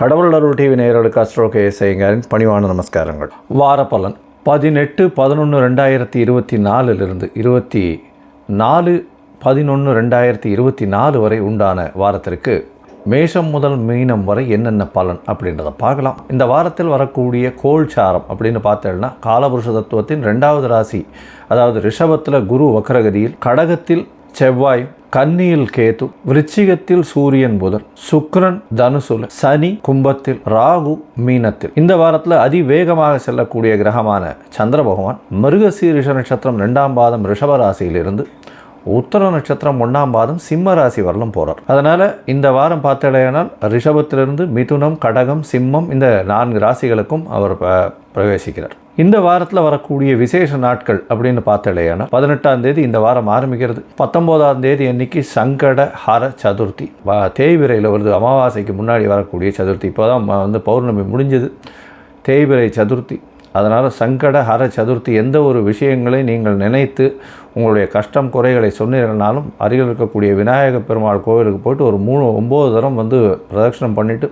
கடவுள் அருள் டிவி நேயர்களுக்கு அஸ்ட்ரோ கேஎஸ்ஐங்காரின் பணிவான நமஸ்காரங்கள். வார பலன். பதினெட்டு பதினொன்று ரெண்டாயிரத்தி இருபத்தி நாலுலேருந்து இருபத்தி நாலு பதினொன்று ரெண்டாயிரத்தி இருபத்தி நாலு வரை உண்டான வாரத்திற்கு மேஷம் முதல் மீனம் வரை என்னென்ன பலன் அப்படின்றத பார்க்கலாம். இந்த வாரத்தில் வரக்கூடிய கோல்சாரம் அப்படின்னு பார்த்தோம்னா காலபுருஷ தத்துவத்தின் ரெண்டாவது ராசி அதாவது ரிஷபத்தில் குரு வக்ரகதியில் கடகத்தில் செவ்வாய் கன்னியில் கேது விருச்சிகத்தில் சூரியன் புதன் சுக்ரன் தனுசுல சனி கும்பத்தில் ராகு மீனத்தில். இந்த வாரத்தில் அதிவேகமாக செல்லக்கூடிய கிரகமான சந்திர பகவான் மிருகசீரிஷ நட்சத்திரம் ரெண்டாம் பாதம் ரிஷப இருந்து உத்தர நட்சத்திரம் ஒன்றாம் பாதம் சிம்ம ராசி வரலும் போகிறார் அதனால் இந்த வாரம் பார்த்தடையானால் ரிஷபத்திலிருந்து மிதுனம் கடகம் சிம்மம் இந்த நான்கு ராசிகளுக்கும் அவர் ப- பிரவேசிக்கிறார். இந்த வாரத்தில் வரக்கூடிய விசேஷ நாட்கள் அப்படின்னு பார்த்தலையானா பதினெட்டாம் தேதி இந்த வாரம் ஆரம்பிக்கிறது. பத்தொம்போதாம் தேதி அன்னைக்கு சங்கட ஹர சதுர்த்தி. தேய்விரையில் வருது. அமாவாசைக்கு முன்னாடி வரக்கூடிய சதுர்த்தி. இப்போ தான் வந்து பௌர்ணமி முடிஞ்சது. தேய்பிரை சதுர்த்தி. அதனால் சங்கட ஹர சதுர்த்தி எந்த ஒரு விஷயங்களை நீங்கள் நினைத்து உங்களுடைய கஷ்டம் குறைகளை சொன்னீர்கள்னாலும் அருகில் இருக்கக்கூடிய விநாயக பெருமாள் கோவிலுக்கு போயிட்டு ஒரு மூணு ஒம்பது தரம் வந்து பிரதட்சணம் பண்ணிவிட்டு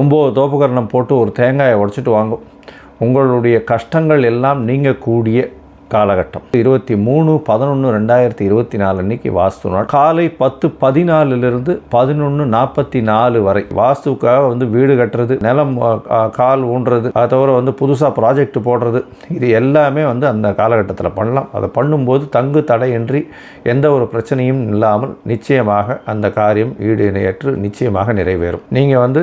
ஒம்பது தோப்புக்கரணம் போட்டு ஒரு தேங்காயை உடச்சிட்டு வாங்கும். உங்களுடைய கஷ்டங்கள் எல்லாம் நீங்கக்கூடிய காலகட்டம். இருபத்தி மூணு பதினொன்று ரெண்டாயிரத்தி இருபத்தி நாலு அன்னைக்கு வாஸ்து நாள். காலை பத்து பதினாலுலேருந்து பதினொன்று நாற்பத்தி நாலு வரை வாஸ்துக்காக வந்து வீடு கட்டுறது நிலம் கால் ஊன்றது அதை தவிர வந்து புதுசாக ப்ராஜெக்ட் போடுறது இது எல்லாமே வந்து அந்த காலகட்டத்தில் பண்ணலாம். அதை பண்ணும்போது தங்கு தடையின்றி எந்த ஒரு பிரச்சனையும் இல்லாமல் நிச்சயமாக அந்த காரியம் ஈடு இணையற்று நிச்சயமாக நிறைவேறும். நீங்கள் வந்து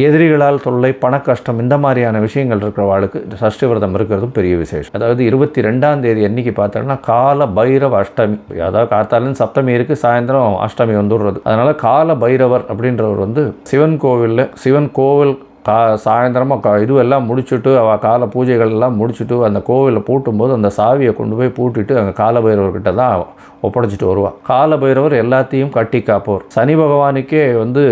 எதிரிகளால் தொல்லை பண கஷ்டம் இந்த மாதிரியான விஷயங்கள் இருக்கிறவாளுக்கு இந்த சஷ்டி விரதம் இருக்கிறதும் பெரிய விசேஷம். அதாவது இருபத்தி ரெண்டாம் தேதி அன்னைக்கு பார்த்தோம்னா கால பைரவ அஷ்டமி. அதாவது காத்தாலும் சப்தமி இருக்குது சாயந்தரம் அஷ்டமி வந்துடுறது. அதனால் கால பைரவர் அப்படின்றவர் வந்து சிவன் கோவிலில் சிவன் கோவில் கா சாயந்தரமாக கா இதுவெல்லாம் முடிச்சுட்டு அவள் கால பூஜைகள் எல்லாம் முடிச்சுட்டு அந்த கோவிலில் பூட்டும்போது அந்த சாவியை கொண்டு போய் பூட்டிட்டு அங்கே காலபைரவர்கிட்ட தான் ஒப்படைச்சிட்டு வருவாள் காலபைரவர் எல்லாத்தையும் கட்டி காப்பவர். சனி பகவானுக்கே வந்து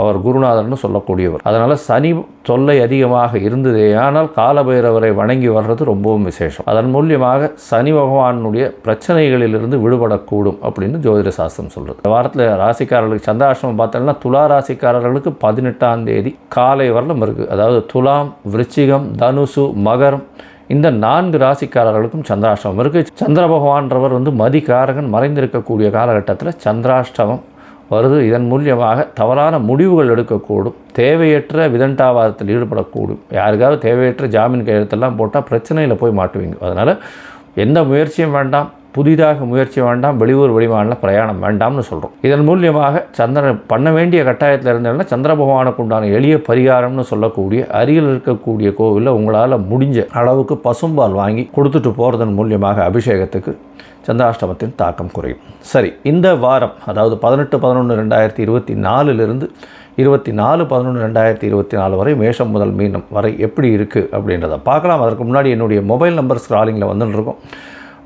அவர் குருநாதர்னு சொல்லக்கூடியவர். அதனால் சனி தொல்லை அதிகமாக இருந்ததே ஆனால் காலபைரவரை வணங்கி வர்றது ரொம்பவும் விசேஷம். அதன் மூலியமாக சனி பகவானுடைய பிரச்சனைகளிலிருந்து விடுபடக்கூடும் அப்படின்னு ஜோதிட சாஸ்திரம் சொல்கிறது இந்த வாரத்தில் ராசிக்காரர்களுக்கு சந்திராஷ்டமம் பார்த்தோம்னா துலா ராசிக்காரர்களுக்கு பதினெட்டாம் தேதி காலை வரலும் இருக்குது அதாவது துலாம் விருச்சிகம் தனுசு மகரம் இந்த நான்கு ராசிக்காரர்களுக்கும் சந்திராஷ்டமம் இருக்குது சந்திர பகவான்றவர் வந்து மதிகாரகன் மறைந்திருக்கக்கூடிய காலகட்டத்தில் சந்திராஷ்டமம் வருது. இதன் மூலியமாக தவறான முடிவுகள் எடுக்கக்கூடும். தேவையற்ற விதண்டாவாதத்தில் ஈடுபடக்கூடும். யாருக்காவது தேவையற்ற ஜாமீன் கையெழுத்தெல்லாம் போட்டால் பிரச்சனையில் போய் மாட்டுவீங்க. அதனால் எந்த முயற்சியும் வேண்டாம். புதிதாக முயற்சி வேண்டாம் வெளியூர் வெளிமாநில பிரயாணம் வேண்டாம்னு சொல்கிறோம் இதன் மூலியமாக சந்திரன் பண்ண வேண்டிய கட்டாயத்தில் இருந்ததுன்னா சந்திர பகவானுக்கு உண்டான எளிய பரிகாரம்னு சொல்லக்கூடிய அருகில் இருக்கக்கூடிய கோவிலில் உங்களால் முடிஞ்ச அளவுக்கு பசும்பால் வாங்கி கொடுத்துட்டு போகிறதன் மூலியமாக அபிஷேகத்துக்கு சந்திராஷ்டமத்தின் தாக்கம் குறையும். சரி இந்த வாரம் அதாவது பதினெட்டு பதினொன்று ரெண்டாயிரத்தி இருபத்தி நாலுலேருந்து இருபத்தி நாலு பதினொன்று ரெண்டாயிரத்தி இருபத்தி நாலு வரை மேஷம் முதல் மீனம் வரை எப்படி இருக்குது அப்படின்றத பார்க்கலாம். அதற்கு முன்னாடி என்னுடைய மொபைல் நம்பர் ஸ்க்ராலிங்கில் வந்துட்டுருக்கோம்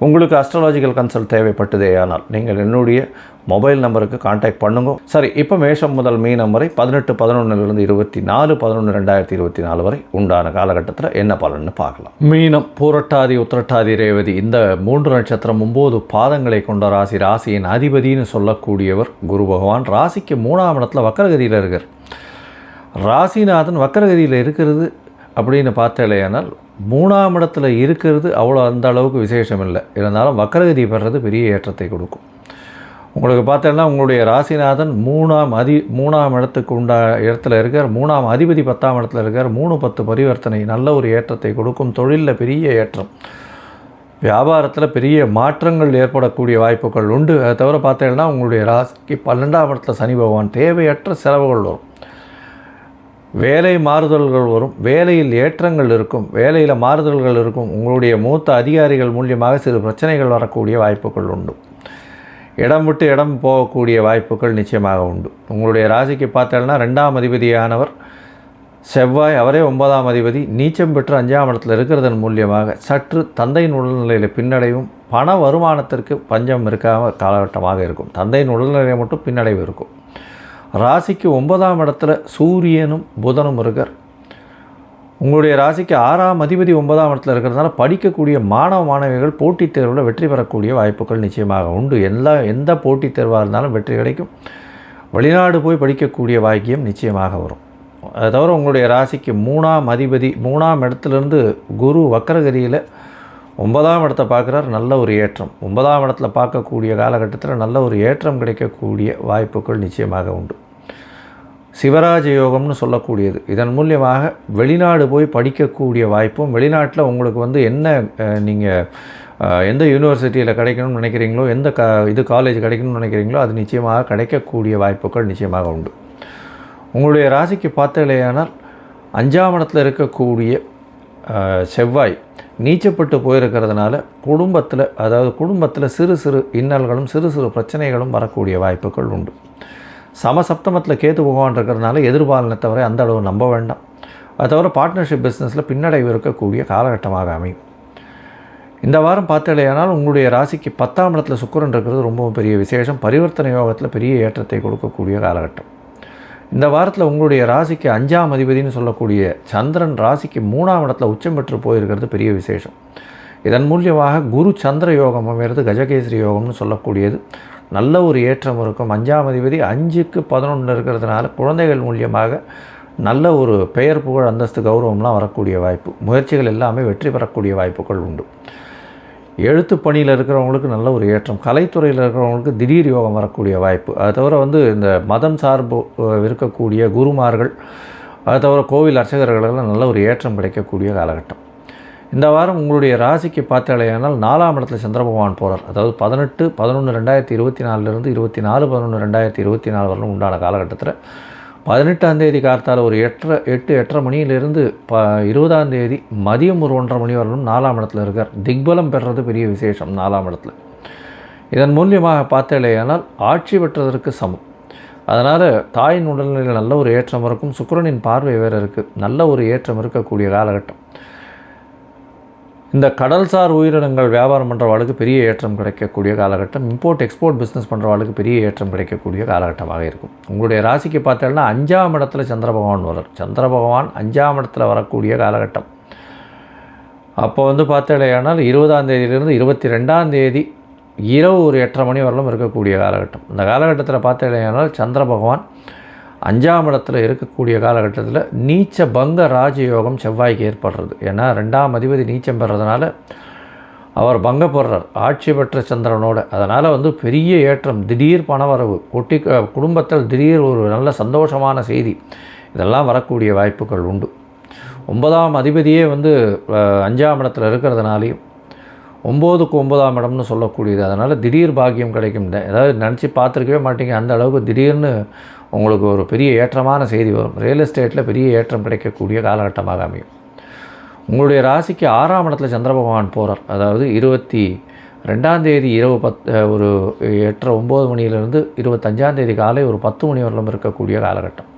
உங்களுக்கு அஸ்ட்ராலாஜிக்கல் கன்சல்ட் தேவைப்பட்டதே ஆனால் நீங்கள் என்னுடைய மொபைல் நம்பருக்கு காண்டாக்ட் பண்ணுங்க. சரி இப்போ மேஷம் முதல் மீனம் வரை பதினெட்டு பதினொன்றுலேருந்து இருபத்தி நாலு பதினொன்று ரெண்டாயிரத்தி இருபத்தி நாலு வரை உண்டான காலகட்டத்தில் என்ன பலன்னு பார்க்கலாம். மீனம் பூரட்டாதி உத்திரட்டாதி ரேவதி இந்த மூன்று நட்சத்திரம் ஒம்பது பாதங்களை கொண்ட ராசி ராசியின் அதிபதினு சொல்லக்கூடியவர் குரு பகவான். ராசிக்கு மூணாம் இடத்துல வக்கரகதியில் இருக்கார். ராசிநாதன் வக்கரகதியில் இருக்கிறது. அப்படின்னு பார்த்தாலேயானால் மூணாம் இடத்துல இருக்கிறது அவ்வளோ அந்த அளவுக்கு விசேஷம் இல்லை இருந்தாலும் வக்கரகதி பெறுறது பெரிய ஏற்றத்தை கொடுக்கும். உங்களுக்கு பார்த்தோன்னா உங்களுடைய ராசிநாதன் மூணாம் அதி மூணாம் இடத்துக்கு உண்டா இடத்துல இருக்கார். மூணாம் அதிபதி பத்தாம் இடத்துல இருக்கார். மூணு பத்து பரிவர்த்தனை நல்ல ஒரு ஏற்றத்தை கொடுக்கும். தொழிலில் பெரிய ஏற்றம். வியாபாரத்தில் பெரிய மாற்றங்கள் ஏற்படக்கூடிய வாய்ப்புகள் உண்டு. அதை தவிர பார்த்தீங்கன்னா உங்களுடைய ராசிக்கு பன்னெண்டாம் இடத்துல சனி பகவான் தேவையற்ற செலவுகள் வரும். வேலை மாறுதல்கள் வரும் வேலையில் ஏற்றங்கள் இருக்கும் வேலையில் மாறுதல்கள் இருக்கும். உங்களுடைய மூத்த அதிகாரிகள் மூலியமாக சிறு பிரச்சனைகள் வரக்கூடிய வாய்ப்புகள் உண்டு. இடம் விட்டு இடம் போகக்கூடிய வாய்ப்புகள் நிச்சயமாக உண்டு. உங்களுடைய ராசிக்கு பார்த்தோம்னா ரெண்டாம் அதிபதியானவர் செவ்வாய் அவரே ஒன்பதாம் அதிபதி. நீச்சம் பெற்று அஞ்சாம் இடத்துல இருக்கிறதன் மூலியமாக சற்று தந்தையின் உடல்நிலையில் பின்னடைவும் பண வருமானத்திற்கு பஞ்சம் இருக்காமல் காலகட்டமாக இருக்கும். தந்தையின் உடல்நிலையை மட்டும் பின்னடைவு இருக்கும். ராசிக்கு ஒன்பதாம் இடத்துல சூரியனும் புதனும் இருக்கார். உங்களுடைய ராசிக்கு ஆறாம் அதிபதி ஒன்பதாம் இடத்துல இருக்கிறதுனால படிக்கக்கூடிய மாணவ மாணவிகள் போட்டித் தேர்வில் வெற்றி பெறக்கூடிய வாய்ப்புகள் நிச்சயமாக உண்டு. எல்லா எந்த போட்டித் தேர்வாக இருந்தாலும் வெற்றி கிடைக்கும். வெளிநாடு போய் படிக்கக்கூடிய வாக்கியம் நிச்சயமாக வரும். அதை தவிர உங்களுடைய ராசிக்கு மூணாம் அதிபதி மூணாம் இடத்துலேருந்து குரு வக்கரகிரியில் ஒன்பதாம் இடத்தை பார்க்குறார். நல்ல ஒரு ஏற்றம். ஒன்பதாம் இடத்துல பார்க்கக்கூடிய காலகட்டத்தில் நல்ல ஒரு ஏற்றம் கிடைக்கக்கூடிய வாய்ப்புகள் நிச்சயமாக உண்டு. சிவராஜ யோகம்னு சொல்லக்கூடியது. இதன் மூலியமாக வெளிநாடு போய் படிக்கக்கூடிய வாய்ப்பும் வெளிநாட்டில் உங்களுக்கு வந்து என்ன நீங்கள் எந்த யூனிவர்சிட்டியில் கிடைக்கணும்னு நினைக்கிறீங்களோ எந்த க இது காலேஜ் கிடைக்கணும்னு நினைக்கிறீங்களோ அது நிச்சயமாக கிடைக்கக்கூடிய வாய்ப்புகள் நிச்சயமாக உண்டு. உங்களுடைய ராசிக்கு பார்த்தாலேயானால் அஞ்சாம் இடத்துல இருக்கக்கூடிய செவ்வாய் நீச்சப்பட்டு போயிருக்கிறதுனால குடும்பத்தில் அதாவது குடும்பத்தில் சிறு சிறு இன்னல்களும் சிறு சிறு பிரச்சனைகளும் வரக்கூடிய வாய்ப்புகள் உண்டு. சமசப்தமத்தில் கேத்து பகவான் இருக்கிறதுனால தவிர அந்த அளவு நம்ப வேண்டாம். அது தவிர பார்ட்னர்ஷிப் பிஸ்னஸில் பின்னடைவு இருக்கக்கூடிய காலகட்டமாக அமையும். இந்த வாரம் பார்த்தலையானால் உங்களுடைய ராசிக்கு பத்தாம் இடத்துல சுக்கிரன் இருக்கிறது ரொம்பவும் பெரிய விசேஷம். பரிவர்த்தனை யோகத்தில் பெரிய ஏற்றத்தை கொடுக்கக்கூடிய காலகட்டம். இந்த வாரத்தில் உங்களுடைய ராசிக்கு அஞ்சாம் அதிபதினு சொல்லக்கூடிய சந்திரன் ராசிக்கு மூணாம் இடத்துல உச்சம் பெற்று போயிருக்கிறது பெரிய விசேஷம். இதன் மூலியமாக குரு சந்திர யோகம் அமைகிறது கஜகேசரி யோகம்னு சொல்லக்கூடியது. நல்ல ஒரு ஏற்றம் இருக்கும். அஞ்சாம் அதிபதி அஞ்சுக்கு பதினொன்று இருக்கிறதுனால குழந்தைகள் மூலியமாக நல்ல ஒரு பெயர் புகழ் அந்தஸ்து கௌரவம்லாம் வரக்கூடிய வாய்ப்பு. முயற்சிகள் எல்லாமே வெற்றி பெறக்கூடிய வாய்ப்புகள் உண்டு. எழுத்து பணியில் இருக்கிறவங்களுக்கு நல்ல ஒரு ஏற்றம். கலைத்துறையில் இருக்கிறவங்களுக்கு திடீர் யோகம் வரக்கூடிய வாய்ப்பு. அது தவிர வந்து இந்த மதம் சார்பு இருக்கக்கூடிய குருமார்கள் அது தவிர கோவில் அர்ச்சகர்களெல்லாம் நல்ல ஒரு ஏற்றம் கிடைக்கக்கூடிய காலகட்டம். இந்த வாரம் உங்களுடைய ராசிக்கு பார்த்தாலேயானால் நாலாம் இடத்துல சந்திர பகவான் போகிறார் அதாவது பதினெட்டு பதினொன்று ரெண்டாயிரத்தி இருபத்தி நாலுலேருந்து இருபத்தி நாலு பதினொன்று ரெண்டாயிரத்தி இருபத்தி நாலு வரலும் உண்டான காலகட்டத்தில் பதினெட்டாம் தேதி கார்த்தால ஒரு எட்டரை எட்டு எட்டரை மணியிலிருந்து ப இருபதாம் தேதி மதியம் ஒரு ஒன்றரை மணி வரலும் நாலாம் இடத்துல இருக்கார். திக்பலம் பெறுறது பெரிய விசேஷம் நாலாம் இடத்துல. இதன் மூலியமாக பார்த்தாலேயானால் ஆட்சி பெற்றதற்கு சமம். அதனால் தாயின் உடல்நிலையில் நல்ல ஒரு ஏற்றம் இருக்கும். சுக்கிரனின் பார்வை வேறு இருக்குது நல்ல ஒரு ஏற்றம் இருக்கக்கூடிய காலகட்டம். இந்த கடல்சார் உயிரினங்கள் வியாபாரம் பண்ணுறவாளுக்கு பெரிய ஏற்றம் கிடைக்கக்கூடிய காலகட்டம் இம்போர்ட் எக்ஸ்போர்ட் பிஸ்னஸ் பண்ணுறவாளுக்கு பெரிய ஏற்றம் கிடைக்கக்கூடிய காலகட்டமாக இருக்கும். உங்களுடைய ராசிக்கு பார்த்தீங்கன்னா அஞ்சாம் இடத்துல சந்திர பகவான் வரார் சந்திர பகவான் அஞ்சாம் இடத்துல வரக்கூடிய காலகட்டம். அப்போ வந்து பார்த்தேனால் இருபதாம் தேதியிலிருந்து இருபத்தி ரெண்டாம் தேதி இரவு ஒரு எட்டரை மணி வரலும் இருக்கக்கூடிய காலகட்டம். இந்த காலகட்டத்தில் பார்த்தேனால் சந்திர பகவான் அஞ்சாம் இடத்துல இருக்கக்கூடிய காலகட்டத்தில் நீச்ச பங்க ராஜயோகம் செவ்வாய்க்கு ஏற்படுறது. ஏன்னா ரெண்டாம் அதிபதி நீச்சம் பெறதுனால அவர் பங்க போடுறார். ஆட்சி பெற்ற சந்திரனோட. அதனால் வந்து பெரிய ஏற்றம் திடீர் பணவரவு கொட்டி குடும்பத்தில் திடீர் ஒரு நல்ல சந்தோஷமான செய்தி இதெல்லாம் வரக்கூடிய வாய்ப்புகள் உண்டு. ஒன்பதாம் அதிபதியே வந்து அஞ்சாம் இடத்துல இருக்கிறதுனாலையும் ஒம்போதுக்கு ஒம்பதாம் இடம்னு சொல்லக்கூடியது. அதனால் திடீர் பாக்கியம் கிடைக்கும். இந்த- ஏதாவது நினச்சி பார்த்துருக்கவே மாட்டீங்க. அந்த அளவுக்கு திடீர்னு உங்களுக்கு ஒரு பெரிய ஏற்றமான செய்தி வரும். ரியல் எஸ்டேட்டில் பெரிய ஏற்றம் கிடைக்கக்கூடிய காலகட்டமாக அமையும். உங்களுடைய ராசிக்கு ஆறாம் இடத்துல சந்திர பகவான் போகிறார் அதாவது இருபத்தி ரெண்டாம் தேதி இரவு பத் ஒரு எட்டரை ஒம்பது மணியிலேருந்து இருபத்தஞ்சாம் தேதி காலை ஒரு பத்து மணி வரலும் இருக்கக்கூடிய காலகட்டம்.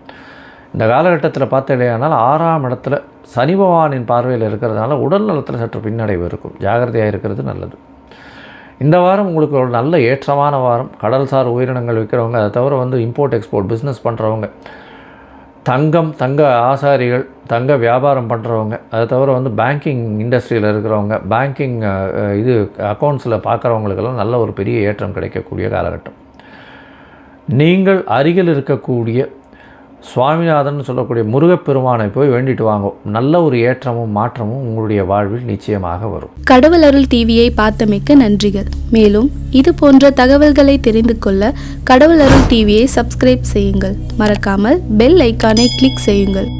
இந்த காலகட்டத்தில் பார்த்தீங்கன்னா ஆறாம் இடத்துல சனி பகவானின் பார்வையில் இருக்கிறதுனால உடல் நலத்தில் சற்று பின்னடைவு இருக்கும். ஜாகிரதையாக இருக்கிறது நல்லது. இந்த வாரம் உங்களுக்கு ஒரு நல்ல ஏற்றமான வாரம். கடல்சார் உயிரினங்கள் விற்கிறவங்க அதை தவிர வந்து இம்போர்ட் எக்ஸ்போர்ட் பிஸ்னஸ் பண்ணுறவங்க தங்கம் தங்க ஆசாரிகள் தங்க வியாபாரம் பண்ணுறவங்க அதை தவிர வந்து பேங்கிங் இண்டஸ்ட்ரியில் இருக்கிறவங்க பேங்கிங் இது அக்கௌண்ட்ஸில் பார்க்குறவங்களுக்கெல்லாம் நல்ல ஒரு பெரிய ஏற்றம் கிடைக்கக்கூடிய காலகட்டம். நீங்கள் அருகில் இருக்கக்கூடிய சுவாமிநாதன் சொல்லக்கூடிய முருகப்பெருமானை போய் வேண்டிட்டு வாங்க. நல்ல ஒரு ஏற்றமும் மாற்றமும் உங்களுடைய வாழ்வில் நிச்சயமாக வரும். கடவுள் அருள் டிவியை பார்த்தமைக்க நன்றிகள். மேலும் இது போன்ற தகவல்களை தெரிந்து கொள்ள கடவுள் அருள் டிவியை சப்ஸ்கிரைப் செய்யுங்கள். மறக்காமல் பெல் ஐக்கானை கிளிக் செய்யுங்கள்.